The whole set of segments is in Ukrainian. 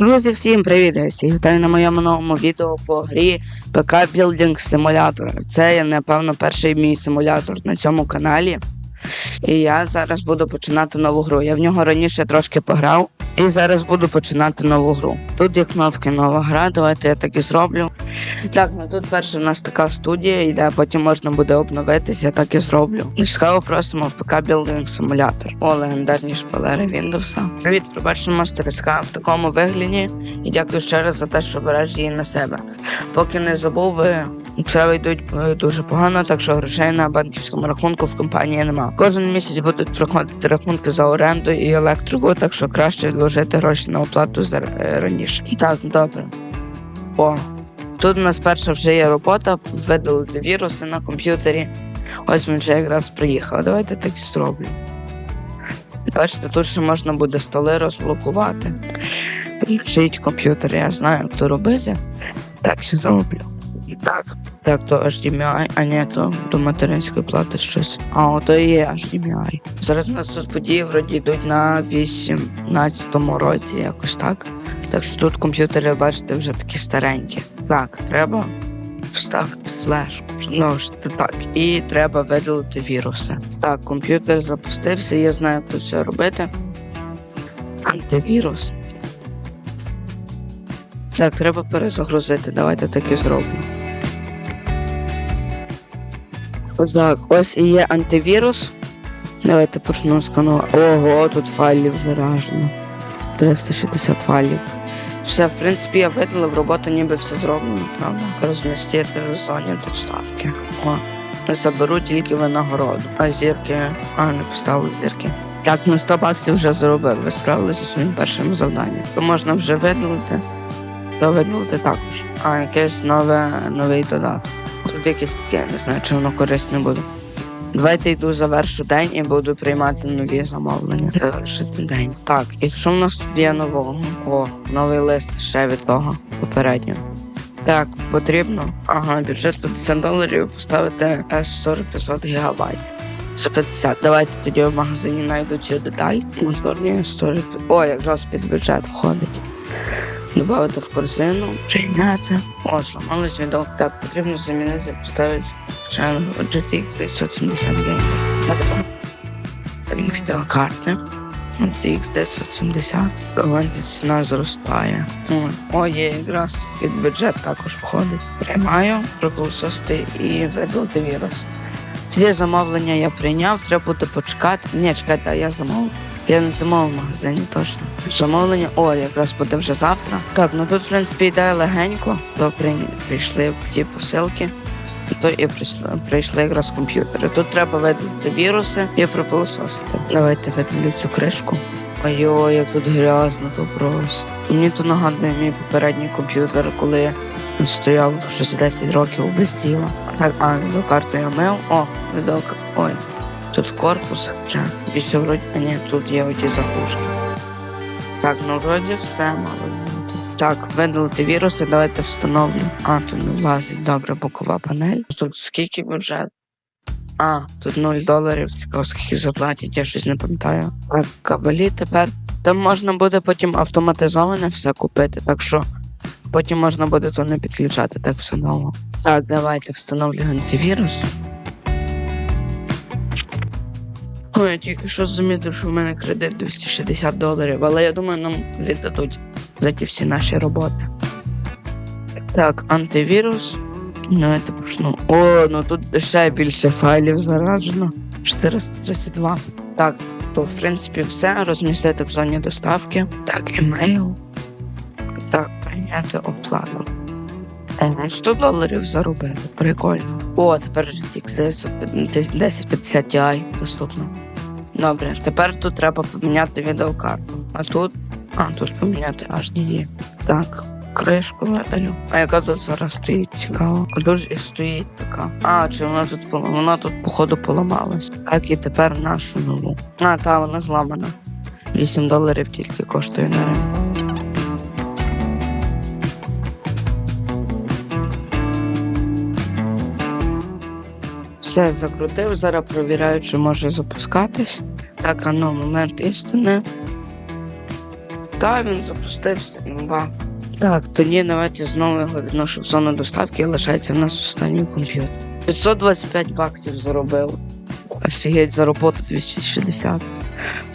Друзі, всім привіт! Я вітаю на моєму новому відео по грі ПК Simulator. Це напевно, перший мій симулятор на цьому каналі. І я зараз буду починати нову гру. Я в нього раніше трошки пограв, і зараз буду починати нову гру. Тут є кнопки нова гра, давайте я так і зроблю. Так, ну тут перша у нас така студія йде, потім можна буде обновитись, я так і зроблю. І схаву просимо в ПК Building Simulator. О, легендарні шпалери Windows. Привіт, пробачимо стереска в такому вигляді. І дякую ще раз за те, що береш її на себе. Поки не забув, ви справи йдуть е, дуже погано, так що грошей на банківському рахунку в компанії нема. Кожен місяць будуть приходити рахунки за оренду і електрику, так що краще відложити гроші на оплату е, раніше. Так, добре. О, тут у нас перша вже є робота, видалити віруси на комп'ютері. Ось він вже якраз приїхав. Давайте так і зроблю. Бачите, тут ще можна буде столи розблокувати. Підключить комп'ютер, я знаю, як то робити. Так і зроблю. Так, так, то HDMI, а ні, то до материнської плати щось. А ото є HDMI. Зараз у нас тут події вроді йдуть на 18-му році, якось так. Так що тут комп'ютери, бачите, вже такі старенькі. Так, треба вставити флешку. Ну, ж так. І треба видалити віруси. Так, комп'ютер запустився, я знаю, як все робити. Антивірус. Так, треба перезагрузити. Давайте так і зроблю. Так, ось і є антивірус. Давайте почнемо сканувати. Ого, тут файлів заражено. 360 файлів. Все, в принципі, я видалив, робота ніби все зроблено, правда? Розмістити в зоні доставки. О, заберу тільки винагороду. А зірки. А, не поставили зірки. Так, на 100 баксів вже заробив. Ви справилися зі своїм першим завданням. То можна вже видалити, то видалити також. А якесь нове, новий додаток. Тут якесь таке, не знаю, чи воно корисне буде. Давайте йду завершу день і буду приймати нові замовлення. Завершити день. Так, і що в нас тут є нового? О, новий лист ще від того попереднього. Так, потрібно. Ага, бюджет 50 доларів поставити S40 500 гігабайт. За 50. Давайте тоді в магазині знайду цю деталь. Моторні 40. О, якраз під бюджет входить. Добавити в корзину, прийняти. О, зламалось відео. Так, потрібно замінити, поставити звичайно GTX 970 гейм. Так, так. Так, відеокарти. GTX 970. Проводить ціна зростає. О, є якраз під бюджет також входить. Приймаю, пропилосости і видалити вірус. Дві замовлення я прийняв, треба буде почекати. Ні, чекайте, а я замовив. Я не замовив в магазині точно. Замовлення, о, якраз буде вже завтра. Так, ну тут, в принципі, йде легенько, то прийшли ті посилки, то і прийшли, прийшли якраз комп'ютери. Тут треба видалити віруси і пропилососити. Давайте видалю цю кришку. Ой-ой, як тут грязно, то просто. Мені то нагадує мій попередній комп'ютер, коли він стояв вже за 10 років без діла. Так, а відеокарту я мив. О, відеокарту. Ой. Тут корпус вже. Більше вроді. Ні, тут є оті запушки. Так, ну вроді все мало. Так, видалити віруси, давайте встановлю. А, тут не влазить. Добре, бокова панель. Тут скільки бюджет? А, тут 0 доларів, цікаво, скільки заплатять, я щось не пам'ятаю. Так, кабелі тепер. Там можна буде потім автоматизоване все купити, так що потім можна буде то не підключати, так все ново. Так, давайте встановлюємо антивірус. Ой, я тільки що замітив, що в мене кредит 260 доларів, але я думаю, нам віддадуть за ті всі наші роботи. Так, антивірус. Давайте почну. О, ну тут ще більше файлів заражено. 432. Так, то в принципі все. Розмістити в зоні доставки. Так, емейл. Так, прийняти оплату. 100 доларів заробили. Прикольно. О, тепер GTX 1050 Ti доступно. Добре, тепер тут треба поміняти відеокарту. А тут. А, тут поміняти HDD. Так, кришку видалю. А яка тут зараз стоїть? Цікаво. Дуже і стоїть така. А, чи вона тут Вона тут, походу, поламалась. Так, і тепер нашу нову. А, та, вона зламана. 8 доларів тільки коштує на ринку. Все закрутив, зараз провіряю, чи може запускатись. Так, а ну, момент істини. Так, він запустився. Ба. Так, тоді давайте знову його відношу в зону доставки і лишається в нас останній комп'ютер. 525 баксів заробив. Офігеть, за роботу 260.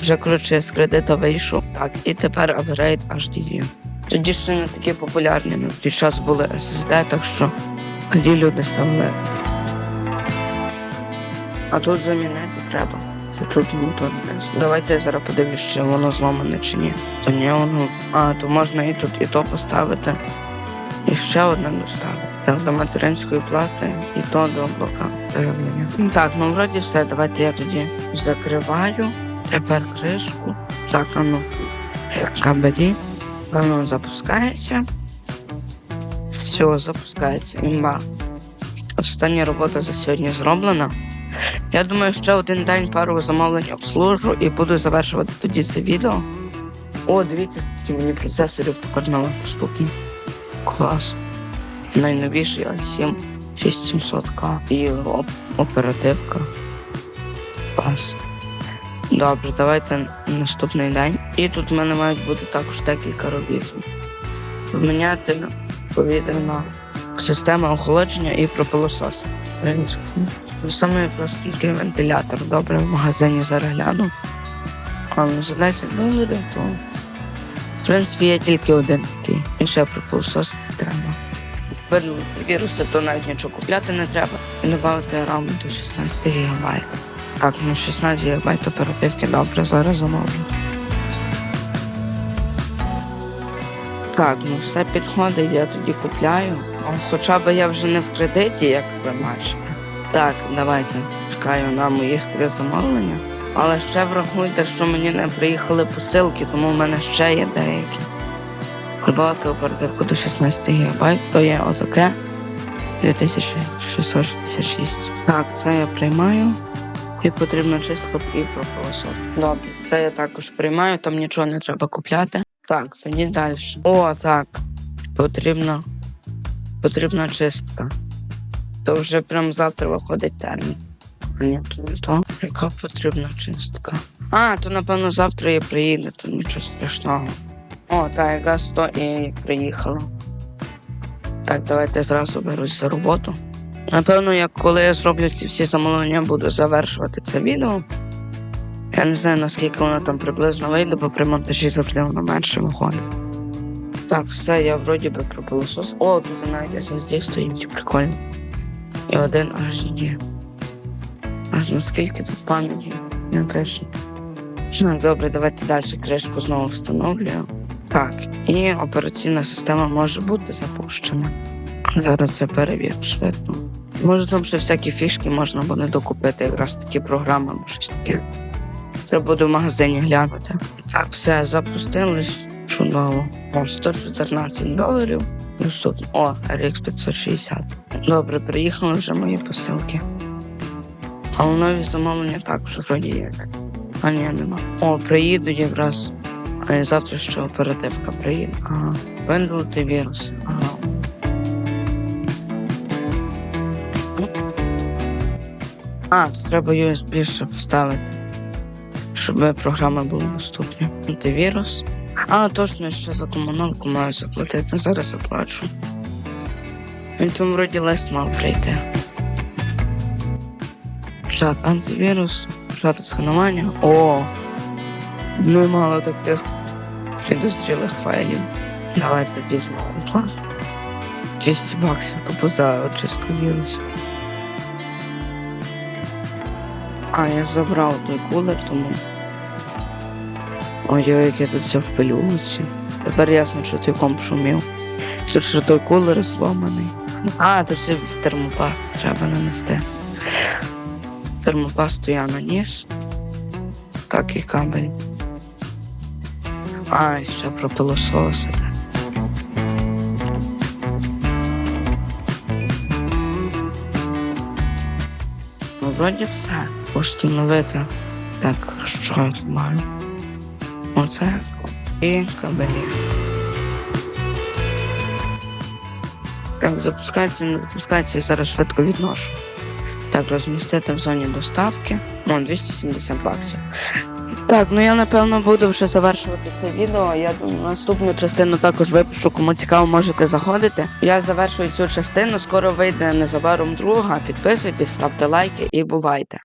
Вже коротше з кредита вийшов. Так, і тепер апгрейд HDD. Тоді ще не такі популярні, ну, в той час були SSD, так що тоді люди ставили. А тут замінити треба. Що тут не Давайте я зараз подивлюсь, чи воно зломане чи ні. То ні, воно. А, то можна і тут і то поставити. І ще одне доставити. До материнської плати і то до блока переведення. Так, ну вроді все. Давайте я тоді закриваю. Тепер кришку. Так, ну. Кабелі. Воно запускається. Все, запускається. Імба. Остання робота за сьогодні зроблена. Я думаю, ще один день пару замовлень обслужу і буду завершувати тоді це відео. О, дивіться, скільки мені процесорів тепер нових доступні. Клас. Найновіший i7 6700K і оп- оперативка. Клас. Добре, давайте наступний день. І тут в мене мають бути також декілька робіт. Поміняти повітряна система охолодження і пропилосос. Ну, Саме якраз вентилятор. Добре, в магазині зараз гляну. Але за 10 доларів, то в принципі є тільки один такий. І ще пропилосос треба. Видно, віруси, то навіть нічого купляти не треба. І додати раму до 16 ГБ. Так, ну 16 ГБ оперативки добре, зараз замовлю. Так, ну все підходить, я тоді купляю. Хоча б я вже не в кредиті, як ви бачите. Так, давайте чекаю на моїх три замовлення. Але ще врахуйте, що мені не приїхали посилки, тому в мене ще є деякі. Добавити оперативку до 16 ГБ, то є отаке 2666. Так, це я приймаю. І потрібна чистка і пропилосос. Добре, це я також приймаю, там нічого не треба купляти. Так, тоді далі. О, так. Потрібна. Потрібна чистка. То вже прям завтра виходить термін. А Ні, то не то. Яка потрібна чистка? А, то напевно завтра я приїду, то нічого страшного. О, так, якраз то і приїхало. Так, давайте зразу берусь за роботу. Напевно, як коли я зроблю ці всі замовлення, буду завершувати це відео. Я не знаю, наскільки воно там приблизно вийде, бо при монтажі завжди воно менше виходить. Так, все, я вроді би пропилосос. О, тут навіть SSD стоїть, прикольно. І один HDD. А наскільки тут пам'яті? Не пише. Добре, давайте далі кришку знову встановлюю. Так, і операційна система може бути запущена. Зараз я перевірю швидко. Може, там ще всякі фішки можна буде докупити, якраз такі програми або щось таке. Треба буде в магазині глянути. Так, все, запустилось. Чудово. О, 114 доларів. Доступно. О, RX 560. Добре, приїхали вже мої посилки. Але нові замовлення також вроді як. А ні, нема. О, приїдуть якраз. А завтра ще оперативка приїде. Ага. Видалити вірус. Ага. А, тут треба USB ще вставити, щоб програма була доступна. Антивірус. А, точно ще за комуналку маю заплатити. Зараз заплачу. Він там вроді лист мав прийти. Так, антивірус, почати сканування. О! Немало таких підозрілих файлів. Давайте візьмемо клас. 200 баксів, тупо за очистку вірусу. А, я забрав той кулер, тому. Ой-ой, як я тут в пилюці. Тепер ясно, що той комп шумів. Що, що той кулер зломаний. А, то все в термопаст треба нанести. Термопасту я наніс. Так і кабель. А, і ще пропилососити. Ну, вроді все. Установити. Так, що маю? Оце і кабелі. Так, запускається, не запускається, я зараз швидко відношу. Так, розмістити в зоні доставки. Ну, 270 баксів. Так, ну я напевно буду вже завершувати це відео. Я наступну частину також випущу. Кому цікаво, можете заходити. Я завершую цю частину. Скоро вийде незабаром друга. Підписуйтесь, ставте лайки і бувайте.